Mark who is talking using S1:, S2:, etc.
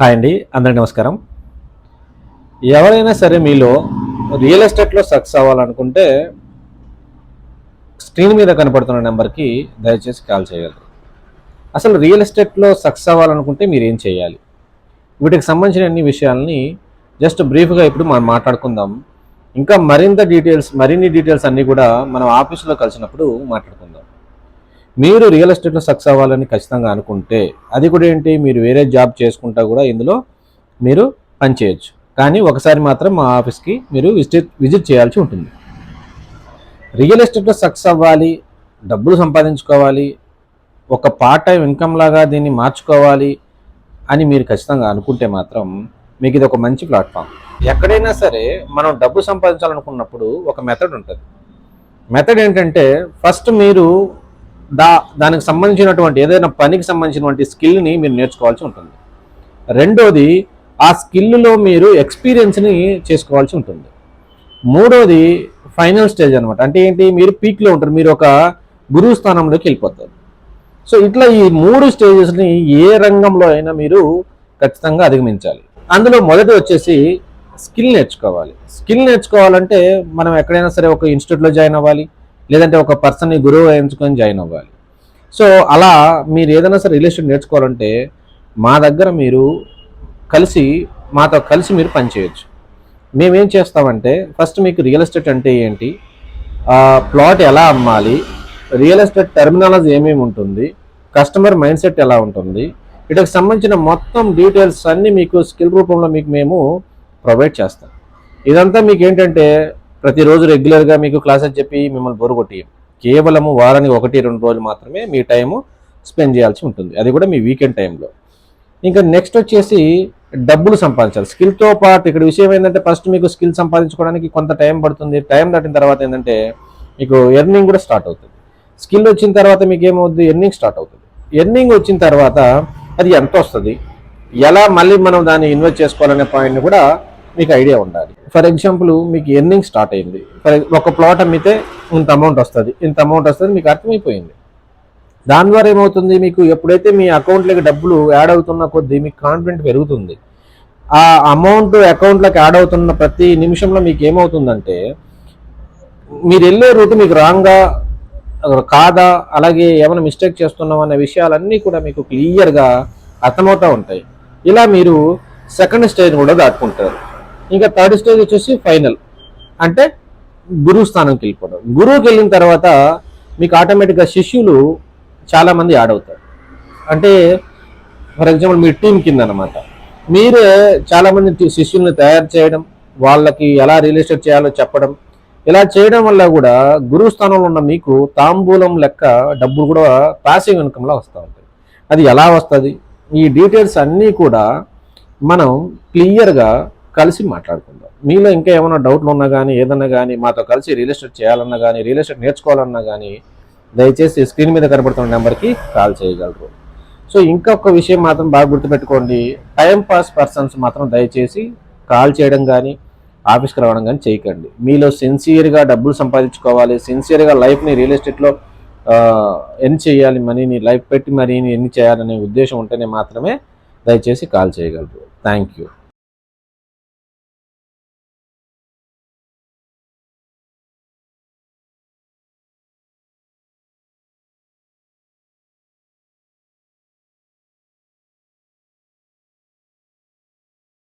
S1: Hi అండి అందరికి నమస్కారం. ఎవరైనా సరే మీలో రియల్ ఎస్టేట్లో సక్సెస్ అవ్వాలనుకుంటే స్క్రీన్ మీద కనపడుతున్న నెంబర్కి దయచేసి కాల్ చేయగలరు. అసలు రియల్ ఎస్టేట్లో సక్సెస్ అవ్వాలనుకుంటే మీరు ఏం చేయాలి? వీటికి సంబంధించిన అన్ని విషయాల్ని జస్ట్ బ్రీఫ్గా ఇప్పుడు మనం మాట్లాడుకుందాం. ఇంకా మరింత డీటెయిల్స్ మరిన్ని డీటెయిల్స్ అన్నీ కూడా మనం ఆఫీసులో కలిసినప్పుడు మాట్లాడుకుందాం. మీరు రియల్ ఎస్టేట్లో సక్సెస్ అవ్వాలని ఖచ్చితంగా అనుకుంటే అది కూడా ఏంటి? మీరు వేరే జాబ్ చేసుకుంటా కూడా ఇందులో మీరు పనిచేయచ్చు కానీ ఒకసారి మాత్రం మా ఆఫీస్కి మీరు విజిట్ విజిట్ చేయాల్సి ఉంటుంది. రియల్ ఎస్టేట్లో సక్సెస్ అవ్వాలి డబ్బులు సంపాదించుకోవాలి ఒక పార్ట్ టైం ఇన్కమ్ లాగా దీన్ని మార్చుకోవాలి అని మీరు ఖచ్చితంగా అనుకుంటే మాత్రం మీకు ఇది ఒక మంచి ప్లాట్ఫామ్ ఎక్కడైనా సరే మనం డబ్బు సంపాదించాలనుకున్నప్పుడు ఒక మెథడ్ ఉంటుంది. మెథడ్ ఏంటంటే ఫస్ట్ మీరు దా దానికి సంబంధించినటువంటి ఏదైనా పనికి సంబంధించినటువంటి స్కిల్ని మీరు నేర్చుకోవాల్సి ఉంటుంది. రెండోది ఆ స్కిల్లో మీరు ఎక్స్పీరియన్స్ని చేసుకోవాల్సి ఉంటుంది. మూడోది ఫైనల్ స్టేజ్ అనమాట అంటే ఏంటి? మీరు పీక్లో ఉంటారు మీరు ఒక గురువు స్థానంలోకి వెళ్ళిపోతారు. సో ఇట్లా ఈ మూడు స్టేజెస్ని ఏ రంగంలో అయినా మీరు ఖచ్చితంగా అధిగమించాలి. అందులో మొదటి వచ్చేసి స్కిల్ నేర్చుకోవాలి. స్కిల్ నేర్చుకోవాలంటే మనం ఎక్కడైనా సరే ఒక ఇన్స్టిట్యూట్లో జాయిన్ అవ్వాలి. లేదంటే ఒక పర్సన్ని గురువు ఎంచుకొని జాయిన్ అవ్వాలి. సో అలా మీరు ఏదైనా సరే రియల్ ఎస్టేట్ నేర్చుకోవాలంటే మా దగ్గర మీరు కలిసి మాతో కలిసి మీరు పనిచేయచ్చు మేమేం చేస్తామంటే ఫస్ట్ మీకు రియల్ ఎస్టేట్ అంటే ఏంటి? ప్లాట్ ఎలా అమ్మాలి? రియల్ ఎస్టేట్ టెర్మినాలజీ ఏమేమి ఉంటుంది? కస్టమర్ మైండ్ సెట్ ఎలా ఉంటుంది? వీటికి సంబంధించిన మొత్తం డీటెయిల్స్ అన్నీ మీకు స్కిల్ రూపంలో మీకు మేము ప్రొవైడ్ చేస్తాం. ఇదంతా మీకు ఏంటంటే ప్రతిరోజు రెగ్యులర్గా మీకు క్లాసెస్ చెప్పి మిమ్మల్ని బొరుగొట్టి కేవలము వారానికి ఒకటి రెండు రోజులు మాత్రమే మీ టైము స్పెండ్ చేయాల్సి ఉంటుంది. అది కూడా మీ వీకెండ్ టైంలో. ఇంకా నెక్స్ట్ వచ్చేసి డబ్బులు సంపాదించాలి. స్కిల్తో పాటు ఇక్కడ విషయం ఏంటంటే ఫస్ట్ మీకు స్కిల్ సంపాదించుకోవడానికి కొంత టైం పడుతుంది. టైం దాటిన తర్వాత ఏంటంటే మీకు ఎర్నింగ్ కూడా స్టార్ట్ అవుతుంది. స్కిల్ వచ్చిన తర్వాత మీకు ఏమవుతుంది ఎర్నింగ్ స్టార్ట్ అవుతుంది. ఎర్నింగ్ వచ్చిన తర్వాత అది ఎంత వస్తుంది? ఎలా మళ్ళీ మనం దాన్ని ఇన్వెస్ట్ చేసుకోవాలనే పాయింట్ని కూడా మీకు ఐడియా ఉండాలి. ఫర్ ఎగ్జాంపుల్ మీకు ఎర్నింగ్ స్టార్ట్ అయింది. ఫర్ ఒక ప్లాట్ అమ్మితే ఇంత అమౌంట్ వస్తుంది. ఇంత అమౌంట్ వస్తుంది మీకు అర్థమైపోయింది. దాని ద్వారా ఏమవుతుంది మీకు? ఎప్పుడైతే మీ అకౌంట్లోకి డబ్బులు యాడ్ అవుతున్న కొద్దీ మీకు కాన్ఫిడెంట్ పెరుగుతుంది. ఆ అమౌంట్ అకౌంట్లోకి యాడ్ అవుతున్న ప్రతి నిమిషంలో మీకు ఏమవుతుందంటే మీరు వెళ్ళే రూట్ మీకు రాంగా కాదా అలాగే ఏమైనా మిస్టేక్ చేస్తున్నాం అనే విషయాలన్నీ కూడా మీకు క్లియర్గా అర్థమవుతూ ఉంటాయి. ఇలా మీరు సెకండ్ స్టేజ్ కూడా దాటుకుంటారు. ఇంకా థర్డ్ స్టేజ్ వచ్చేసి ఫైనల్ అంటే గురువు స్థానంకి వెళ్ళిపోవడం. గురువుకి వెళ్ళిన తర్వాత మీకు ఆటోమేటిక్గా శిష్యులు చాలామంది యాడ్ అవుతారు. అంటే ఫర్ ఎగ్జాంపుల్ మీ టీం కింద అనమాట మీరే చాలామంది శిష్యుల్ని తయారు చేయడం వాళ్ళకి ఎలా రియల్ ఎస్టేట్ చేయాలో చెప్పడం. ఇలా చేయడం వల్ల కూడా గురువు స్థానంలో ఉన్న మీకు తాంబూలం లెక్క డబ్బులు కూడా పాసివ్ ఇన్కమ్లో వస్తూ ఉంటాయి. అది ఎలా వస్తుంది? ఈ డీటెయిల్స్ అన్నీ కూడా మనం క్లియర్గా కలిసి మాట్లాడుకుందాం. మీలో ఇంకా ఏమైనా డౌట్లు ఉన్నా కానీ ఏదన్నా కానీ మాతో కలిసి రియల్ ఎస్టేట్ చేయాలన్నా కానీ రియల్ ఎస్టేట్ నేర్చుకోవాలన్నా కానీ దయచేసి స్క్రీన్ మీద కనబడుతున్న నెంబర్కి కాల్ చేయగలరు. సో ఇంకొక విషయం మాత్రం బాగా గుర్తుపెట్టుకోండి. టైంపాస్ పర్సన్స్ మాత్రం దయచేసి కాల్ చేయడం కానీ ఆఫీస్కి రావడం కానీ చేయకండి. మీలో సిన్సియర్గా డబ్బులు సంపాదించుకోవాలి. సిన్సియర్గా లైఫ్ని రియల్ ఎస్టేట్లో ఎన్ని చేయాలి. మనీని లైఫ్ పెట్టి మనీని ఎన్ని చేయాలనే ఉద్దేశం ఉంటేనే మాత్రమే దయచేసి కాల్ చేయగలరు. Thank you